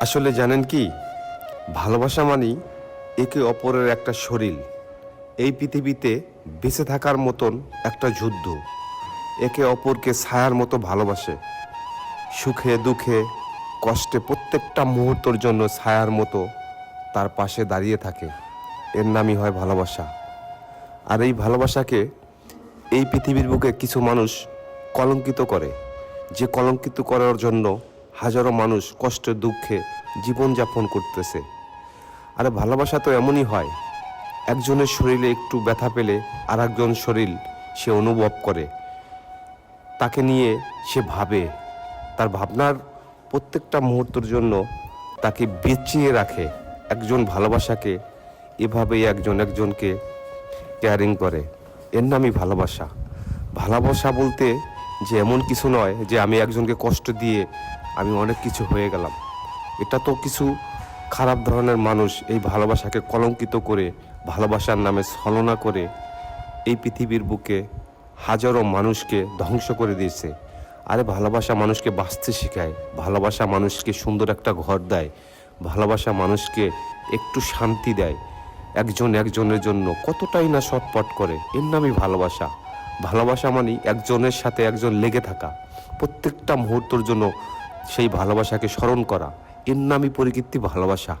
আসলে জানেন কি? ভালোবাসা মানেই একে অপরের একটা শরীর। এই পৃথিবীতে বেঁচে থাকার মতন একটা যুদ্ধ। একে অপরকে ছায়ার মতো ভালোবাসে। সুখে, দুঃখে, কষ্টে প্রত্যেকটা মুহূর্তর জন্য ছায়ার মতো তার পাশে দাঁড়িয়ে থাকে। এর নামই হয় ভালোবাসা। আর এই ভালোবাসাকে এই পৃথিবীর বুকে কিছু মানুষ কলঙ্কিত করে। যে কলঙ্কিত করার জন্য হাজারো মানুষ কষ্টে, দুঃখে জীবনযাপন করতেছে। আর ভালোবাসা তো এমনই হয়, একজনের শরীরে একটু ব্যথা পেলে আর একজন শরীর সে অনুভব করে। তাকে নিয়ে সে ভাবে, তার ভাবনার প্রত্যেকটা মুহূর্তের জন্য তাকে বেঁচিয়ে রাখে। একজন ভালোবাসাকে, এভাবেই একজন একজনকে কেয়ারিং করে। এর নামই ভালোবাসা। ভালোবাসা বলতে যে এমন কিছু নয় যে আমি একজনকে কষ্ট দিয়ে আমি অনেক কিছু হয়ে গেলাম। এটা তো কিছু খারাপ ধরনের মানুষ এই ভালোবাসাকে কলঙ্কিত করে, ভালোবাসার নামে ছলনা করে এই পৃথিবীর বুকে হাজারো মানুষকে ধ্বংস করে দিয়েছে। আরে ভালোবাসা মানুষকে বাঁচতে শেখায়, ভালোবাসা মানুষকে সুন্দর একটা ঘর দেয়, ভালোবাসা মানুষকে একটু শান্তি দেয়, একজন একজনের জন্য কতটাই না ছটপট করে। এর নামই ভালোবাসা। ভালোবাসা মানে একজনের সাথে একজন লেগে থাকা। প্রত্যেকটা মুহূর্তের জন্য সেই ভালোবাসাকে স্মরণ করা। এর নামই পরিকীর্তি ভালোবাসা।